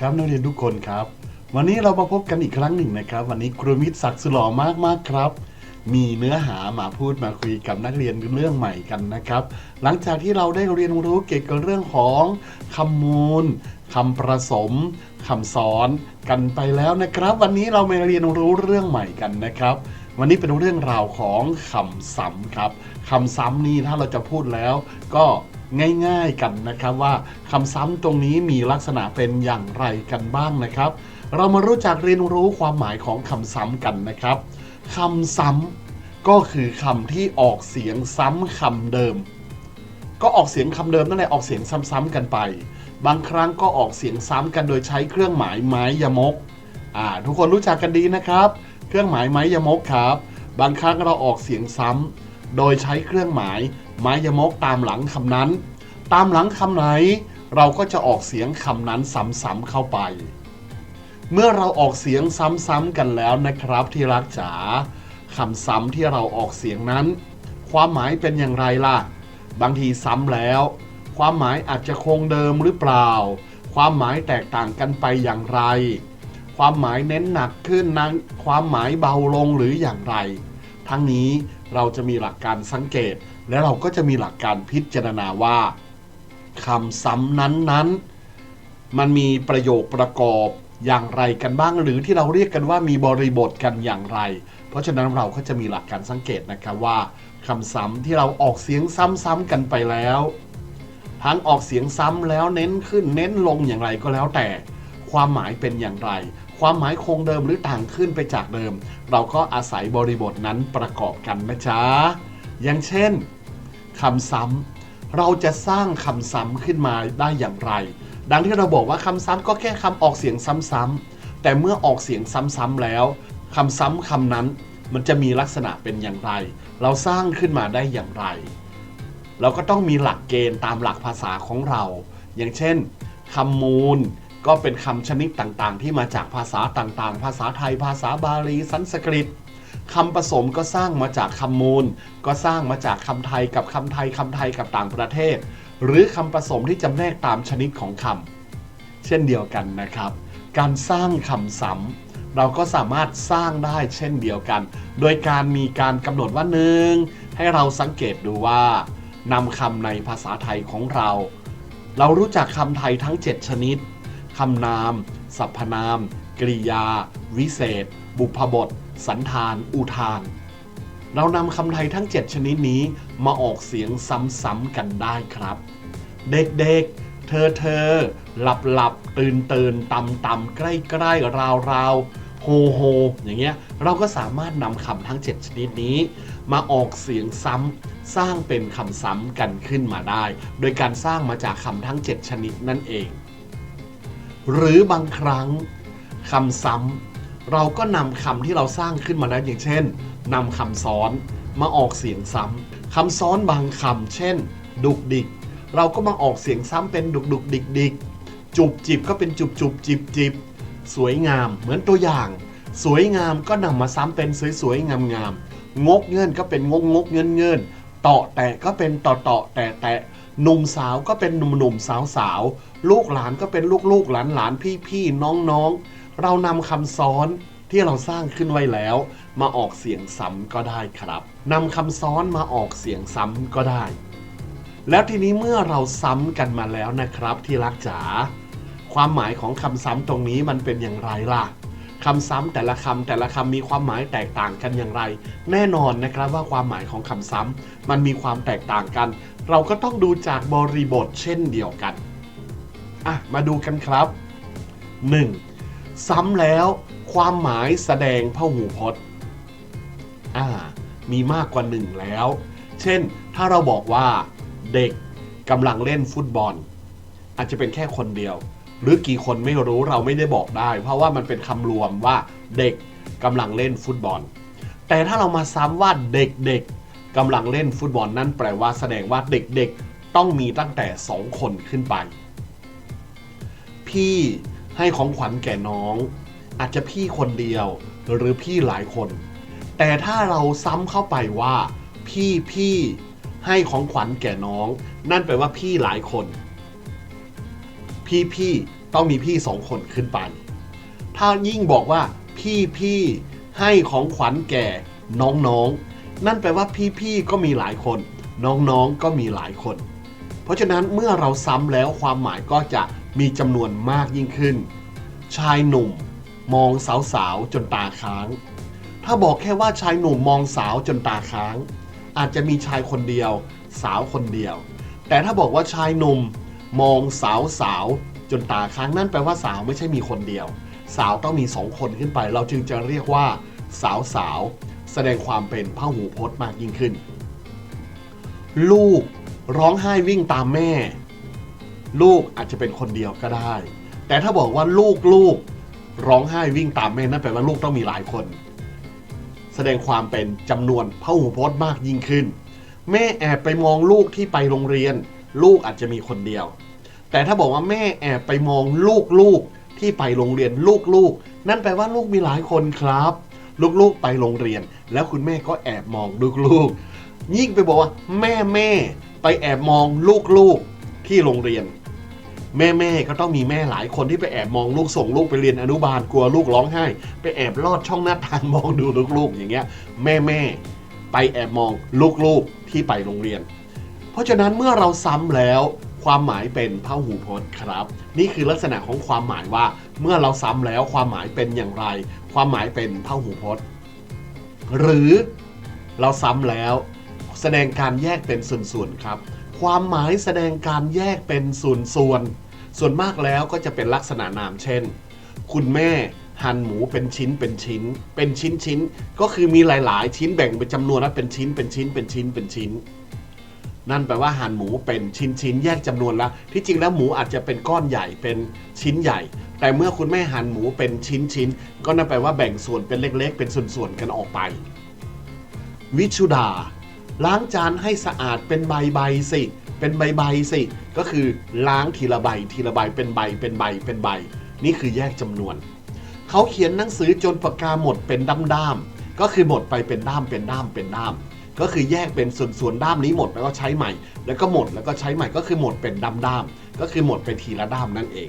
ครับนักเรียนทุกคนครับ วันนี้เรามาพบกันอีกครั้งหนึ่งนะครับ วันนี้ครูมิตรศักดิ์สุหล่อมากมากๆครับ มีเนื้อหามาพูดมาคุยกับนักเรียนเรื่องใหม่กันนะครับ หลังจากที่เราได้เรียนรู้เกี่ยวกับเรื่องของคำมูลคำประสมคำสอนกันไปแล้วนะครับ วันนี้เรามาเรียนรู้เรื่องใหม่กันนะครับ วันนี้เป็นเรื่องราวของคำซ้ำครับคำซ้ำนี้ถ้าเราจะพูดแล้วก็ ง่ายๆกันนะครับว่าคำซ้ำตรงนี้มีลักษณะเป็นอย่างไรกันบ้างนะครับ เรามารู้จักเรียนรู้ความหมายของคำซ้ำกันนะครับคำซ้ำก็คือคำที่ออกเสียงซ้ำคำเดิม ก็ออกเสียงคำเดิมนั่นแหละออกเสียงซ้ำๆกันไป บางครั้งก็ออกเสียงซ้ำกันโดยใช้เครื่องหมายไม้ยมกอ่าทุกคนรู้จักกันดีนะครับ เครื่องหมายไม้ยมกครับ บางครั้งเราออกเสียงซ้ำโดยใช้เครื่องหมาย ไม้ยมกตามหลังคำนั้น ตามหลังคำไหน เราก็จะออกเสียงคำนั้นซ้ำๆเข้าไป เมื่อเราออกเสียงซ้ำๆกันแล้วนะครับที่รักจ๋าคำซ้ำที่เราออกเสียงนั้น ความหมายเป็นอย่างไรล่ะ บางทีซ้ำแล้ว ความหมายอาจจะคงเดิมหรือเปล่า ความหมายแตกต่างกันไปอย่างไร ความหมายเน้นหนักขึ้นนั้นความหมายเบาลงหรืออย่างไร ทั้งนี้เราจะมีหลักการสังเกต และเราก็จะมีหลักการพิจารณาว่าคำซ้ำนั้นๆ มันมีประโยคประกอบอย่างไรกันบ้าง หรือที่เราเรียกกันว่ามีบริบทกันอย่างไร เพราะฉะนั้นเราก็จะมีหลักการสังเกตนะครับว่าคำซ้ำที่เราออกเสียงซ้ำๆกันไปแล้ว ทั้งออกเสียงซ้ำแล้วเน้นขึ้นเน้นลงอย่างไรก็แล้วแต่ ความหมายเป็นอย่างไร ความหมายคงเดิมหรือต่างขึ้นไปจากเดิม เราก็อาศัยบริบทนั้นประกอบกันนะจ๊ะอย่างเช่น คำซ้ำเราจะสร้างคำซ้ำขึ้นมาได้อย่างไร ดังที่เราบอกว่าคำซ้ำก็แค่คำออกเสียงซ้ำๆแต่เมื่อออกเสียงซ้ำๆแล้วคำซ้ำคำนั้นมันจะมีลักษณะเป็นอย่างไร เราสร้างขึ้นมาได้อย่างไร เราก็ต้องมีหลักเกณฑ์ตามหลักภาษาของเรา อย่างเช่นคำมูลก็เป็นคำชนิดต่างๆ ที่มาจากภาษาต่างๆ ภาษาไทย ภาษาบาลี สันสกฤต คำผสมก็สร้างมาจากคำมูล ก็สร้างมาจากคำไทยกับคำไทยคำไทยกับต่างประเทศ หรือคำผสมที่จำแนกตามชนิดของคำเช่นเดียวกันนะครับ การสร้างคำซ้ำเราก็สามารถสร้างได้เช่นเดียวกัน โดยการมีการกำหนดว่าหนึ่งให้เราสังเกตดูว่านำคำในภาษาไทยของเรา เรารู้จักคำไทยทั้ง 7 ชนิดคำนาม สรรพนาม กริยา วิเศษ บุพบท สันธาน อุทาน เรานำคำไทยทั้ง 7 ชนิดนี้มาออกเสียงซ้ำๆกันได้ครับ เด็กๆ เธอเธอหลับหลับตื่นตื่นต่ำต่ำใกล้ใกล้ราวราวโฮโฮอย่างเงี้ยเราก็สามารถนำคำทั้ง 7 ชนิดนี้ มาออกเสียงซ้ำสร้างเป็นคำซ้ำกันขึ้นมาได้ โดยการสร้างมาจากคำทั้ง 7 ชนิดนั่นเอง หรือบางครั้งคำซ้ำ เราก็นำคำที่เราสร้างขึ้นมาแล้วอย่างเช่นนำคำซ้อนมาออกเสียงซ้ำคำซ้อนบางคำเช่น ดุกดิก เราก็มาออกเสียงซ้ำเป็นดุกดุกดิกดิกจุบจิบก็เป็นจุบจุบจิบจิบสวยงามเหมือนตัวอย่าง สวยงามก็นำมาซ้ำเป็นสวยสวยงามงามงกเงินก็เป็นงกงกเงินเงินเตาะแตะก็เป็นต่อต่อแตะแตะหนุ่มสาวก็เป็นหนุ่มหนุ่มสาวสาวลูกหลานก็เป็นลูกลูกหลานหลานพี่พี่น้องน้อง เรานำคำซ้อนที่เราสร้างขึ้นไว้แล้ว มาออกเสียงซ้ำก็ได้ครับนำคำซ้อนมาออกเสียงซ้ำก็ได้ แล้วทีนี้เมื่อเราซ้ำกันมาแล้วนะครับ ที่รักจ๋าความหมายของคำซ้ำตรงนี้มันเป็นอย่างไรล่ะคำซ้ำแต่ละคำแต่ละคำมีความหมายแตกต่างกันอย่างไร แน่นอนนะครับว่าความหมายของคำซ้ำมันมีความแตกต่างกัน เราก็ต้องดูจากบริบทเช่นเดียวกันอะมาดูกันครับ 1. ซ้ำแล้วความหมายแสดงพหูพจน์อ่ามีมากกว่าหนึ่งแล้ว เช่น ถ้าเราบอกว่าเด็กกำลังเล่นฟุตบอล อาจจะเป็นแค่คนเดียว หรือกี่คนไม่รู้เราไม่ได้บอกได้ เพราะว่ามันเป็นคำรวมว่าเด็กกำลังเล่นฟุตบอล แต่ถ้าเรามาซ้ำว่าเด็กๆกำลังเล่นฟุตบอลนั่นแปลว่าแสดงว่าเด็กๆต้องมีตั้งแต่สองคนขึ้นไป พี่ ให้ของขวัญแก่น้อง อาจจะพี่คนเดียวหรือพี่หลายคน แต่ถ้าเราซ้ำเข้าไปว่า พี่พี่ให้ของขวัญแก่น้อง นั่นแปลว่าพี่หลายคน พี่พี่ต้องมีพี่สองคนขึ้นไป ถ้ายิ่งบอกว่า พี่พี่ให้ของขวัญแก่น้องๆนั่นแปลว่าพี่พี่ก็มีหลายคน น้องๆก็มีหลายคน เพราะฉะนั้นเมื่อเราซ้ำแล้วความหมายก็จะ มีจำนวนมากยิ่งขึ้น ชายหนุ่มมองสาวๆจนตาค้าง ถ้าบอกแค่ว่าชายหนุ่มมองสาวจนตาค้าง อาจจะมีชายคนเดียว สาวคนเดียว แต่ถ้าบอกว่าชายหนุ่มมองสาวสาวจนตาค้างนั่นแปลว่าสาวไม่ใช่มีคนเดียว สาวต้องมีสองคนขึ้นไป เราจึงจะเรียกว่า สาวสาวแสดงความเป็นพหูพจน์มากยิ่งขึ้น ลูกร้องไห้วิ่งตามแม่ ลูกอาจจะเป็นคนเดียวก็ได้ แต่ถ้าบอกว่าลูกลูกร้องไห้วิ่งตามแม่นั่นแปลว่าลูกต้องมีหลายคน แสดงความเป็นจำนวนพหูพจน์มากยิ่งขึ้น แม่แอบไปมองลูกที่ไปโรงเรียน ลูกอาจจะมีคนเดียว แต่ถ้าบอกว่าแม่แอบไปมองลูกลูกที่ไปโรงเรียนลูกลูกนั่นแปลว่าลูกมีหลายคนครับ ลูกๆไปโรงเรียน แล้วคุณแม่ก็แอบมองลูกๆยิ่งไปบอกว่า แม่แม่ไปแอบมองลูกๆที่โรงเรียน แม่แม่ก็ต้องมีแม่หลายคนที่ไปแอบมองลูกส่งลูกไปเรียนอนุบาลกลัวลูกร้องไห้ ไปแอบลอดช่องหน้าต่างมองดูลูกๆอย่างเงี้ยแม่แม่ไปแอบมองลูกๆที่ไปโรงเรียน เพราะฉะนั้นเมื่อเราซ้ำแล้วความหมายเป็นพหูพจน์ครับ นี่คือลักษณะของความหมายว่า เมื่อเราซ้ำแล้วความหมายเป็นอย่างไร ความหมายเป็นพหูพจน์ หรือเราซ้ำแล้ว แสดงการแยกเป็นส่วนๆครับ ความหมายแสดงการแยกเป็นส่วนๆส่วนมากแล้วก็จะเป็นลักษณะนามเช่น คุณแม่หั่นหมูเป็นชิ้นเป็นชิ้น เป็นชิ้นชิ้น ก็คือมีหลาย ๆ ชิ้นแบ่งเป็นจำนวนแล้วเป็นชิ้นเป็นชิ้นเป็นชิ้นเป็นชิ้น นั่นแปลว่าหั่นหมูเป็นชิ้นชิ้นแยกจำนวนแล้วที่จริงแล้วหมูอาจจะเป็นก้อนใหญ่เป็นชิ้นใหญ่ แต่เมื่อคุณแม่หั่นหมูเป็นชิ้นชิ้น ก็นั่นแปลว่าแบ่งส่วนเป็นเล็ก ๆ เป็นส่วนๆกันออกไป วิชุดา ล้างจานให้สะอาดเป็นใบใบๆสิ เป็นใบใบๆสิ ก็คือล้างทีละใบทีละใบเป็นใบเป็นใบเป็นใบ นี่คือแยกจำนวน เขาเขียนหนังสือจนปากกาหมดเป็นด้ามด้ามๆก็คือหมดไปเป็นด้ามเป็นด้ามเป็นด้าม ก็คือแยกเป็นส่วนๆด้ามนี้หมดแล้วก็ใช้ใหม่ แล้วก็หมดแล้วก็ใช้ใหม่ก็คือหมดเป็นด้ามด้ามๆก็คือหมดไปทีละด้ามนั่นเอง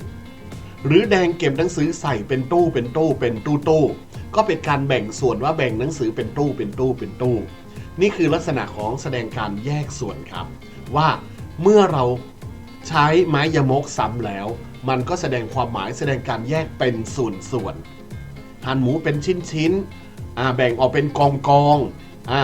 หรือแดงเก็บหนังสือใส่เป็นตู้เป็นตู้เป็นตู้ตู้ก็เป็นการแบ่งส่วนว่าแบ่งหนังสือเป็นตู้เป็นตู้เป็นตู้ นี่คือลักษณะของแสดงการแยกส่วนครับ ว่าเมื่อเราใช้ไม้ยมกซ้ำแล้ว มันก็แสดงความหมายแสดงการแยกเป็นส่วนส่วนๆหั่นหมูเป็นชิ้นชิ้นๆแบ่งออกเป็นกองกองอ่า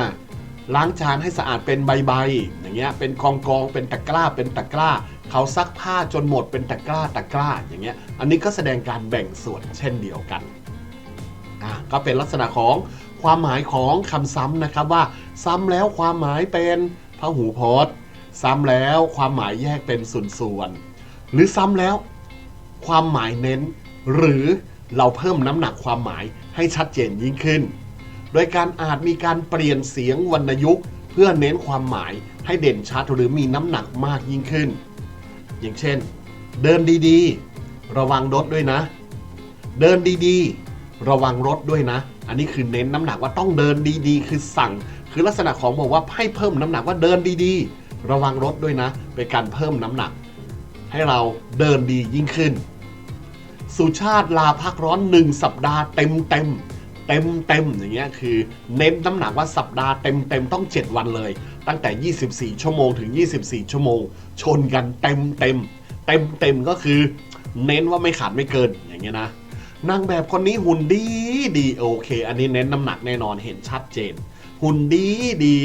ล้างจานให้สะอาดเป็นใบใบๆอย่างเงี้ยเป็นกองกองเป็นตะกร้าเป็นตะกร้า เขาซักผ้าจนหมดเป็นตะกร้าตะกร้าอย่างเงี้ยอันนี้ก็แสดงการแบ่งส่วนเช่นเดียวกันอะก็เป็นลักษณะของความหมายของคำซ้ำนะครับว่า ซ้ำแล้วความหมายเป็นพหูพจน์ ซ้ำแล้วความหมายแยกเป็นส่วนๆหรือซ้ำแล้ว ความหมายเน้น หรือเราเพิ่มน้ำหนักความหมายให้ชัดเจนยิ่งขึ้น โดยการอาจมีการเปลี่ยนเสียงวรรณยุกต์ เพื่อเน้นความหมายให้เด่นชัดหรือมีน้ำหนักมากยิ่งขึ้น อย่างเช่น เดินดีๆ ระวังรถด้วยนะ เดินดีๆ ระวังรถด้วยนะ อันนี้คือเน้นน้ำหนักว่าต้องเดินดีๆ คือสั่ง คือลักษณะของบอกว่าให้เพิ่มน้ำหนักว่าเดินดีๆ ระวังรถด้วยนะ เป็นการเพิ่มน้ำหนัก ให้เราเดินดียิ่งขึ้น สุชาติลาพักร้อนหนึ่งสัปดาห์เต็มเต็มเต็มเต็มๆอย่างเงี้ยคือเน้นน้ำหนักว่าสัปดาห์เต็มเต็มๆต้อง 7 วันเลย ตั้งแต่ 24 ชั่วโมงถึง 24 ชั่วโมง ชนกันเต็มเต็มเต็มเต็มๆก็คือเน้นว่าไม่ขาดไม่เกินอย่างเงี้ยนะนางแบบคนนี้หุ่นดีดีโอเค อันนี้เน้นน้ำหนักแน่นอนเห็นชัดเจน หุ่นดีดี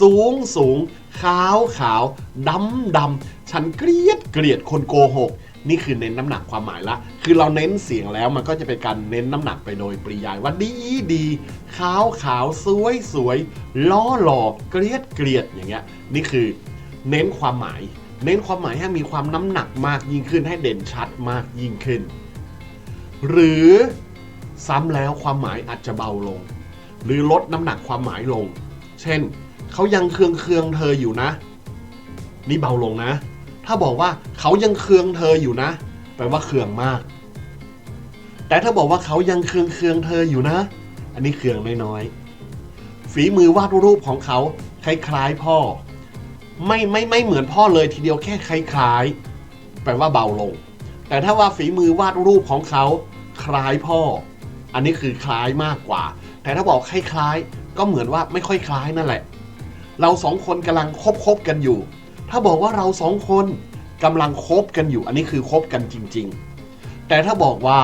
สูงสูง ขาวขาวดำดำฉันเกลียดเกลียดคนโกหก นี่คือเน้นน้ำหนักความหมายละ คือเราเน้นเสียงแล้วมันก็จะเป็นการเน้นน้ำหนักไปโดยปริยายว่าดีดีขาวขาวสวยสวยล้อหลอกเกลียดเกลียดอย่างเงี้ย นี่คือเน้นความหมาย เน้นความหมายให้มีความน้ำหนักมากยิ่งขึ้นให้เด่นชัดมากยิ่งขึ้น หรือซ้ำแล้วความหมายอาจจะเบาลง หรือลดน้ำหนักความหมายลง เช่น เขายังเคืองเคืองเธออยู่นะ นี่เบาลงนะ ถ้าบอกว่าเขายังเคืองเธออยู่นะ แปลว่าเคืองมาก แต่ถ้าบอกว่าเขายังเคืองเคืองเธออยู่นะ อันนี้เคืองน้อยๆ ฝีมือวาดรูปของเขาคล้ายๆพ่อ ไม่ไม่ไม่เหมือนพ่อเลยทีเดียวแค่คล้ายๆ แปลว่าเบาลง แต่ถ้าว่าฝีมือวาดรูปของเขาคล้ายพ่อ อันนี้คือคล้ายมากกว่า แต่ถ้าบอกคล้ายๆ ก็เหมือนว่าไม่ค่อยคล้ายนั่นแหละ เราสองคนกำลังคบคบกันอยู่ ถ้าบอกว่าเราสองคนกำลังคบกันอยู่ อันนี้คือคบกันจริง ๆ แต่ถ้าบอกว่า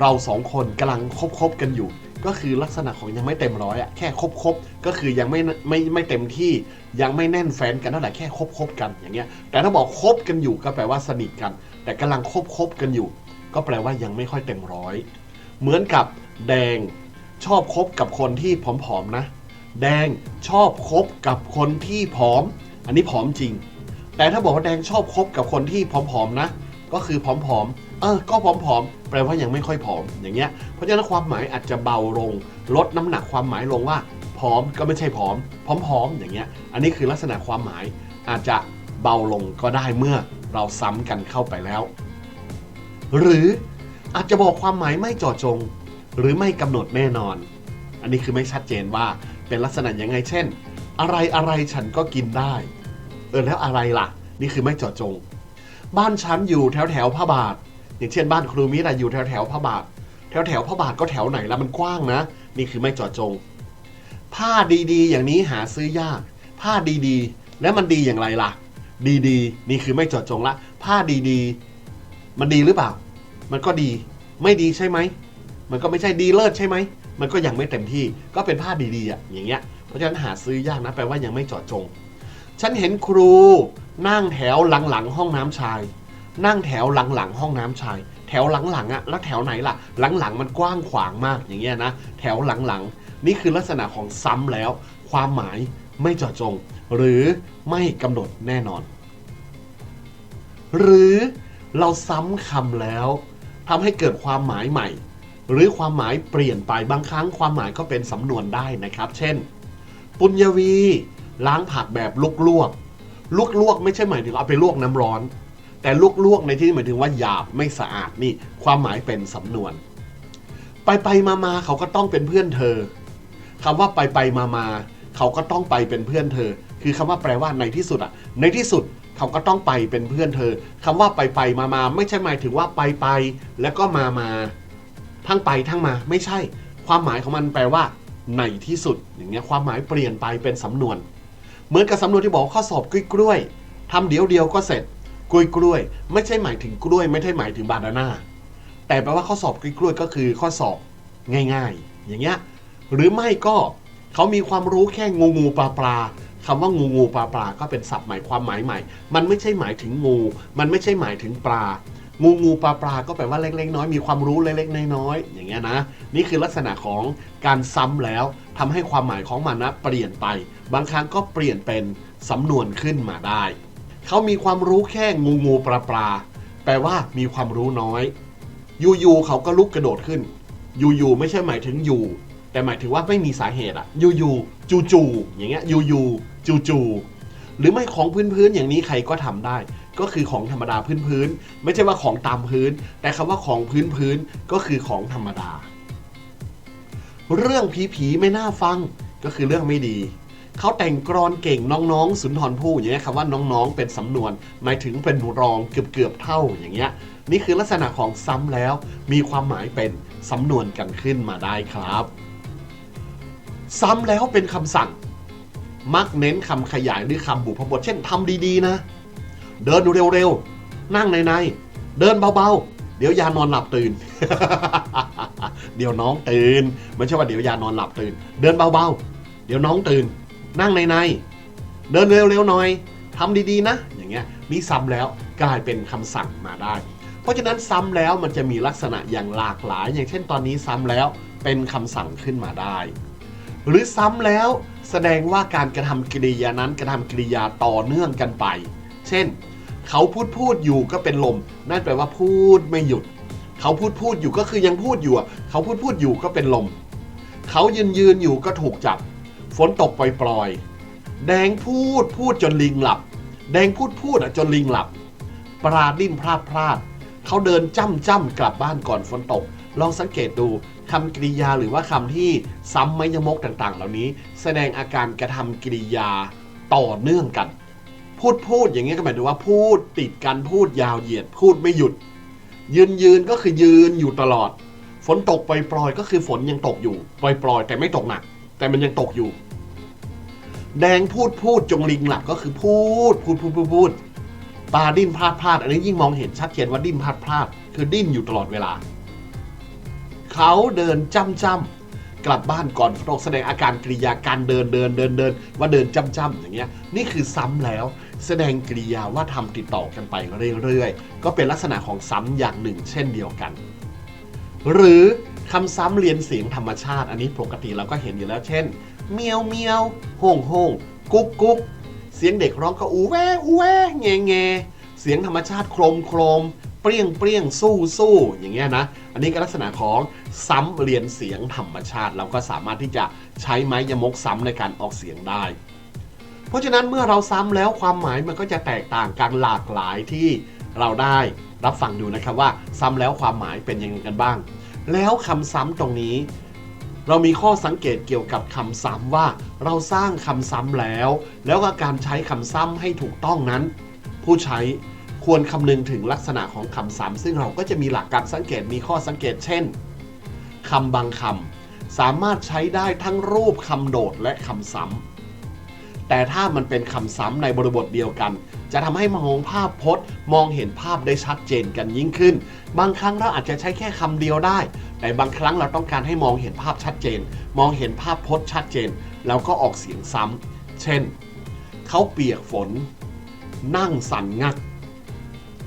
เราสองคนกำลังคบคบกันอยู่ ก็คือลักษณะของยังไม่เต็มร้อยอะแค่คบคบก็คือยังไม่ไม่ไม่เต็มที่ยังไม่แน่นแฟนกันเท่าไหร่แค่คบคบกันอย่างเงี้ย แต่ถ้าบอกคบกันอยู่ก็แปลว่าสนิทกัน แต่กำลังคบคบกันอยู่ ก็แปลว่ายังไม่ค่อยเต็มร้อย เหมือนกับแดง ชอบคบกับคนที่ผอมๆนะ แดงชอบคบกับคนที่ผอม อันนี้ผอมจริง แต่ถ้าบอกว่าแดงชอบคบกับคนที่ผอมๆนะ ก็คือผอมๆเออก็ผอมๆแปลว่ายังไม่ค่อยผอมอย่างเงี้ยเพราะฉะนั้นความหมายอาจจะเบาลง ลดน้ำหนักความหมายลงว่าผอมก็ไม่ใช่ผอมผอมๆอย่างเงี้ย อันนี้คือลักษณะความหมายอาจจะเบาลงก็ได้เมื่อเราซ้ำกันเข้าไปแล้ว หรืออาจจะบอกความหมายไม่เจาะจง หรือไม่กำหนดแน่นอน อันนี้คือไม่ชัดเจนว่าเป็นลักษณะยังไง เช่น อะไรอะไรฉันก็กินได้ เออแล้วอะไรล่ะ นี่คือไม่เจาะจง บ้านฉันอยู่แถวแถวพระบาท อย่างเช่น บ้านครูมิตรอะอยู่แถวแถวพระบาท แถวแถวพระบาทก็แถวไหนแล้วมันกว้างนะ นี่คือไม่เจาะจง ผ้าดีๆ อย่างนี้หาซื้อยาก ผ้าดีๆ แล้วมันดีอย่างไรล่ะ ดีๆ นี่คือไม่เจาะจงละ ผ้าดีๆ มันดีหรือเปล่า มันก็ดี ไม่ดีใช่ไหม มันก็ไม่ใช่ดีเลิศใช่ไหม มันก็ยังไม่เต็มที่ ก็เป็นผ้าดีๆอะอย่างเงี้ย เพราะฉะนั้นหาซื้อยากนะแปลว่ายังไม่เจาะจง ฉันเห็นครูนั่งแถวหลังๆห้องน้ำชาย นั่งแถวหลังๆห้องน้ำชาย แถวหลังๆอะ แล้วแถวไหนล่ะ หลังๆมันกว้างขวางมากอย่างเงี้ยนะ แถวหลังๆ นี่คือลักษณะของซ้ำแล้ว ความหมายไม่เจาะจง หรือไม่กำหนดแน่นอน หรือเราซ้ำคำแล้วทำให้เกิดความหมายใหม่ หรือความหมายเปลี่ยนไปบางครั้งความหมายก็เป็นสำนวนได้นะครับ เช่น ปุญญวี ล้างผักแบบลุกลวกลุกลวกไม่ใช่หมายถึงเอาไปลวกน้ำร้อน แต่ลุกลวกในที่นี้หมายถึงว่าหยาบไม่สะอาดนี่ความหมายเป็นสำนวน ไปไปมามาเขาก็ต้องเป็นเพื่อนเธอคำว่าไปไปมามาเขาก็ต้องไปเป็นเพื่อนเธอ คือคำว่าแปลว่าในที่สุดอะในที่สุดเขาก็ต้องไปเป็นเพื่อนเธอคำว่าไปไปมามาไม่ใช่หมายถึงว่าไปไปแล้วก็มามา ทั้งไปทั้งมาไม่ใช่ ความหมายของมันแปลว่าในที่สุด อย่างเงี้ยความหมายเปลี่ยนไปเป็นสำนวน เหมือนกับสำนวนที่บอกข้อสอบกล้วยกล้วยทำเดียวเดียวก็เสร็จกล้วยกล้วย ไม่ใช่หมายถึงกล้วย ไม่ใช่หมายถึงบานาน่าแต่แปลว่าข้อสอบกล้วยกล้วยก็คือข้อสอบง่ายๆ อย่างเงี้ยหรือไม่ก็เขามีความรู้แค่งูงูปลาปลาคำว่างูงูปลาปลาก็เป็นศัพท์ใหม่ความหมายใหม่ มันไม่ใช่หมายถึงงู มันไม่ใช่หมายถึงปลา งูงูปลาปลาก็แปลว่าเล็กๆน้อยมีความรู้เล็กๆน้อยๆอย่างเงี้ยนะ นี่คือลักษณะของการซ้ำแล้วทำให้ความหมายของมันนะเปลี่ยนไป บางครั้งก็เปลี่ยนเป็นสำนวนขึ้นมาได้ เขามีความรู้แค่งูงูปลาปลาแปลว่ามีความรู้น้อยอยู่ๆเขาก็ลุกกระโดดขึ้นอยู่ๆไม่ใช่หมายถึงอยู่แต่หมายถึงว่าไม่มีสาเหตุอะอยู่ๆจู่ๆอย่างเงี้ยอยู่ๆจู่ๆหรือไม่ของพื้นๆอย่างนี้ใครก็ทำได้ ก็คือของธรรมดาพื้นๆไม่ใช่ว่าของตามพื้น แต่คำว่าของพื้นๆก็คือของธรรมดา เรื่องผีๆไม่น่าฟังก็คือเรื่องไม่ดีเขาแต่งกรอนเก่งน้องๆ สุนทรภู่อย่างเงี้ยคำว่าน้องๆ เป็นสำนวนหมายถึงเป็นรองเกือบๆเท่าอย่างเงี้ย นี่คือลักษณะของซ้ำแล้ว มีความหมายเป็นสำนวนกันขึ้นมาได้ครับ ซ้ำแล้วเป็นคำสั่ง มักเน้นคำขยายหรือคำบุพบทเช่นทำดีๆนะ เดินเร็วๆ นั่งในๆ เดินเบาๆ เดี๋ยวยานอนหลับตื่น เดี๋ยวน้องตื่น ไม่ใช่ว่าเดี๋ยวยานอนหลับตื่น เดินเบาๆ เดี๋ยวน้องตื่น นั่งในๆ เดินเร็วๆหน่อยทำดีๆนะ อย่างเงี้ย นี่ซ้ำแล้วกลายเป็นคำสั่งมาได้ เพราะฉะนั้นซ้ำแล้วมันจะมีลักษณะอย่างหลากหลาย อย่างเช่นตอนนี้ซ้ำแล้วเป็นคำสั่งขึ้นมาได้ หรือซ้ำแล้วแสดงว่าการกระทำกริยานั้นกระทำกริยาต่อเนื่องกันไป เช่น เขาพูดพูดอยู่ก็เป็นลม นั่นแปลว่าพูดไม่หยุด เขาพูดพูดอยู่ก็คือยังพูดอยู่อะเขาพูดพูดอยู่ก็เป็นลม เขายืนยืนอยู่ก็ถูกจับ ฝนตกปล่อยๆ แดงพูดพูดจนลิงหลับ แดงพูดพูดอะจนลิงหลับ ปลาดิ้นพลาดพลาด เขาเดินจ้ำจ้ำกลับบ้านก่อนฝนตก ลองสังเกตดูคำกริยาหรือว่าคำที่ซ้ำไมยมกต่างๆ เหล่านี้ แสดงอาการกระทำกริยาต่อเนื่องกัน พูดพูดอย่างนี้ก็หมายถึงว่าพูดติดกันพูดยาวเหยียด พูดไม่หยุด ยืนยืนก็คือยืนอยู่ตลอด ฝนตกปล่อยๆก็คือฝนยังตกอยู่ ปล่อยๆแต่ไม่ตกหนัก แต่มันยังตกอยู่ แดงพูดพูดจงลิงหลับก็คือพูดพูดพูดพูดพูดตาดิ้นพลาดพลาดอันนี้ยิ่งมองเห็นชัดเจนว่าดิ้นพลาดพลาดคือดิ้นอยู่ตลอดเวลา เขาเดินจ้ำจ้ำกลับบ้านก่อนฝนตกแสดงอาการกริยาการเดินเดินเดินเดินว่าเดินจ้ำจ้ำอย่างเงี้ยนี่คือซ้ำแล้ว แสดงกริยาว่าทำติดต่อกันไปเรื่อยๆ ก็เป็นลักษณะของซ้ำอย่างหนึ่ง เช่นเดียวกัน หรือคำซ้ำเรียนเสียงธรรมชาติ อันนี้ปกติเราก็เห็นอยู่แล้วเช่น เมียวเมียวโฮ่งโฮ่งกุ๊กกุ๊กเสียงเด็กร้องก็อูแวอูแวแงแงเสียงธรรมชาติโครมโครมเปรี้ยงเปรี้ยงสู้สู้อย่างเงี้ยนะ อันนี้ก็ลักษณะของซ้ำเรียนเสียงธรรมชาติ เราก็สามารถที่จะใช้ไม้ยมกซ้ำในการออกเสียงได้ เพราะฉะนั้นเมื่อเราซ้ำแล้วความหมายมันก็จะแตกต่างกันหลากหลายที่เราได้รับฟังดูนะครับว่าซ้ำแล้วความหมายเป็นยังไงกันบ้าง แล้วคำซ้ำตรงนี้ เรามีข้อสังเกตเกี่ยวกับคำซ้ำว่า เราสร้างคำซ้ำแล้ว แล้วก็การใช้คำซ้ำให้ถูกต้องนั้น ผู้ใช้ควรคำนึงถึงลักษณะของคำซ้ำซึ่งเราก็จะมีหลักการสังเกตมีข้อสังเกตเช่นคำบางคำสามารถใช้ได้ทั้งรูปคำโดดและคำซ้ำ แต่ถ้ามันเป็นคำซ้ำในบริบทเดียวกัน จะทำให้มองภาพพจน์ มองเห็นภาพได้ชัดเจนกันยิ่งขึ้น บางครั้งเราอาจจะใช้แค่คำเดียวได้ แต่บางครั้งเราต้องการให้มองเห็นภาพชัดเจน มองเห็นภาพพจน์ชัดเจน แล้วก็ออกเสียงซ้ำเช่น เขาเปียกฝน นั่งสั่นงัก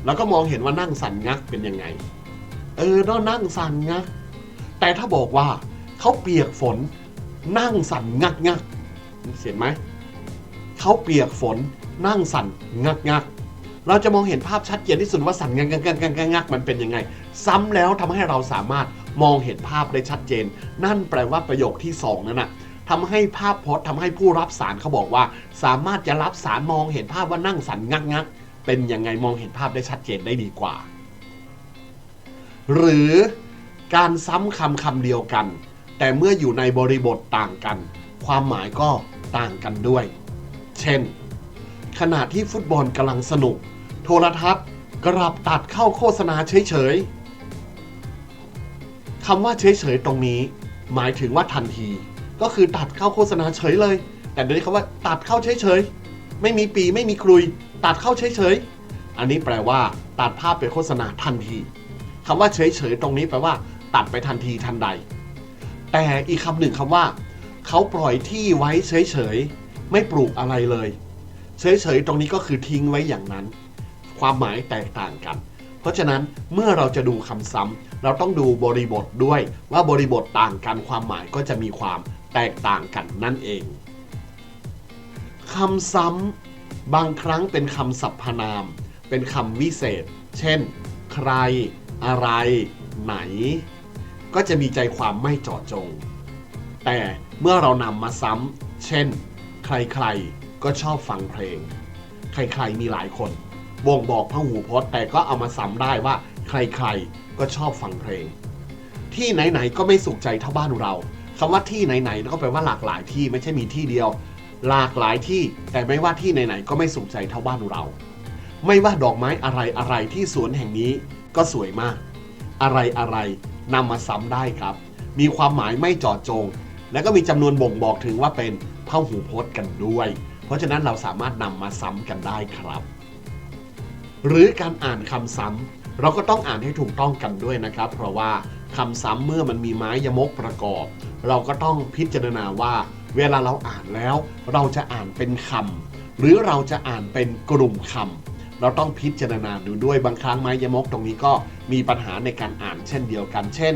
แล้วก็มองเห็นว่านั่งสั่นงักเป็นยังไง เออเนาะนั่งสั่นงัก แต่ถ้าบอกว่าเขาเปียกฝนนั่งสั่นงักงักเสียนไหม เขาเปียกฝนนั่งสั่นงักงักเราจะมองเห็นภาพชัดเจนที่สุดว่าสั่นงักงักงักงักงักงกมันเป็นยังไง ซ้ำแล้วทำให้เราสามารถมองเห็นภาพได้ชัดเจน นั่นแปลว่าประโยคที่สองนั่นน่ะทำให้ภาพพจน์ทำให้ผู้รับสารเขาบอกว่า สามารถจะรับสารมองเห็นภาพว่านั่งสั่นงักงักเป็นยังไงมองเห็นภาพได้ชัดเจนได้ดีกว่า หรือการซ้ำคำคำเดียวกัน แต่เมื่ออยู่ในบริบทต่างกัน ความหมายก็ต่างกันด้วย เช่น ขณะที่ฟุตบอลกำลังสนุก โทรทัศน์กลับตัดเข้าโฆษณาเฉยๆคำว่าเฉยๆตรงนี้ หมายถึงว่าทันที ก็คือตัดเข้าโฆษณาเฉยเลย แต่เดี๋ยวนี้คำว่าตัดเข้าเฉยๆไม่มีปีไม่มีครุย ตัดเข้าเฉยๆอันนี้แปลว่า ตัดภาพไปโฆษณาทันทีคำว่าเฉยๆตรงนี้แปลว่า ตัดไปทันทีทันใด แต่อีกคำหนึ่งคำว่า เขาปล่อยที่ไว้เฉยๆ ไม่ปลูกอะไรเลย เฉยๆ ตรงนี้ก็คือทิ้งไว้อย่างนั้น ความหมายแตกต่างกัน เพราะฉะนั้นเมื่อเราจะดูคำซ้ำเราต้องดูบริบทด้วยว่าบริบทต่างกันความหมายก็จะมีความแตกต่างกันนั่นเองคำซ้ำบางครั้งเป็นคำสรรพนาม เป็นคำวิเศษ เช่น ใคร อะไร ไหน ก็จะมีใจความไม่เจาะจง แต่เมื่อเรานำมาซ้ำเช่น ใครๆก็ชอบฟังเพลง ใครๆมีหลายคนบ่งบอกพหูพจน์แต่ก็เอามาซ้ำได้ว่าใครๆก็ชอบฟังเพลง ที่ไหนๆก็ไม่สุขใจเท่าบ้านเราคำว่าที่ไหนๆก็แปลว่าหลากหลายที่ไม่ใช่มีที่เดียว หลากหลายที่แต่ไม่ว่าที่ไหนๆก็ไม่สุขใจเท่าบ้านเรา ไม่ว่าดอกไม้อะไรอะไรที่สวนแห่งนี้ก็สวยมาก อะไรอะไรนำมาซ้ำได้ครับ มีความหมายไม่จาะจง และก็มีจำนวนบ่งบอกถึงว่าเป็นพหูพจน์กันด้วย เพราะฉะนั้นเราสามารถนำมาซ้ำกันได้ครับ หรือการอ่านคำซ้ำเราก็ต้องอ่านให้ถูกต้องกันด้วยนะครับ เพราะว่าคำซ้ำเมื่อมันมีไม้ยมกประกอบ เราก็ต้องพิจารณาว่า เวลาเราอ่านแล้ว เราจะอ่านเป็นคำหรือเราจะอ่านเป็นกลุ่มคำเราต้องพิจารณาดูด้วยบางครั้งไม้ยมกตรงนี้ก็มีปัญหาในการอ่านเช่นเดียวกัน เช่น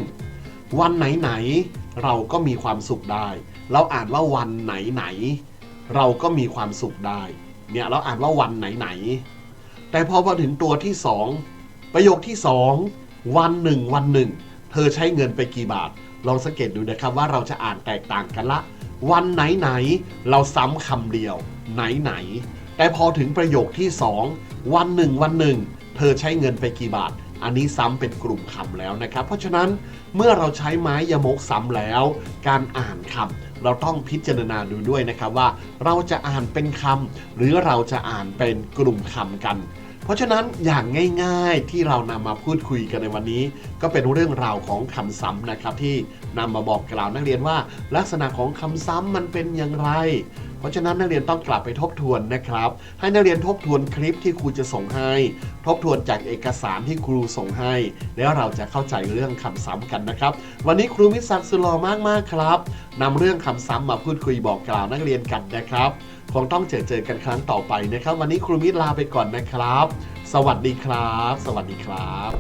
วันไหนๆ เราก็มีความสุขได้ เราอ่านว่าวันไหนๆเราก็มีความสุขได้ เนี่ยเราอ่านว่าวันไหนๆแต่พอมาถึงตัวที่สองประโยคที่สองวันหนึ่งวันหนึ่ง เธอใช้เงินไปกี่บาท ลองสังเกตดูนะครับว่าเราจะอ่านแตกต่างกันละ วันไหนๆเราซ้ำคำเดียว ไหนๆแต่พอถึงประโยคที่สองวันหนึ่งวันหนึ่ง เธอใช้เงินไปกี่บาท อันนี้ซ้ำเป็นกลุ่มคำแล้วนะครับ เพราะฉะนั้นเมื่อเราใช้ไม้ยมกซ้ำแล้ว การอ่านคำเราต้องพิจารณาดูด้วยนะครับว่า เราจะอ่านเป็นคำหรือเราจะอ่านเป็นกลุ่มคำกัน เพราะฉะนั้นอย่างง่ายๆที่เรานำมาพูดคุยกันในวันนี้ ก็เป็นเรื่องราวของคำซ้ำนะครับ ที่นำมาบอกกล่าวนักเรียนว่า ลักษณะของคำซ้ำมันเป็นอย่างไร เพราะฉะนั้นนักเรียนต้องกลับไปทบทวนนะครับ ให้นักเรียนทบทวนคลิปที่ครูจะส่งให้ ทบทวนจากเอกสารที่ครูส่งให้ แล้วเราจะเข้าใจเรื่องคำซ้ำกันนะครับ วันนี้ครูมิศักดิ์สุดหล่อมากๆครับนำเรื่องคำซ้ำมาพูดคุยบอกกล่าวนักเรียนกันนะครับคงต้องเจอเจอกันครั้งต่อไปนะครับ วันนี้ครูมิตรลาไปก่อนนะครับ สวัสดีครับ สวัสดีครับ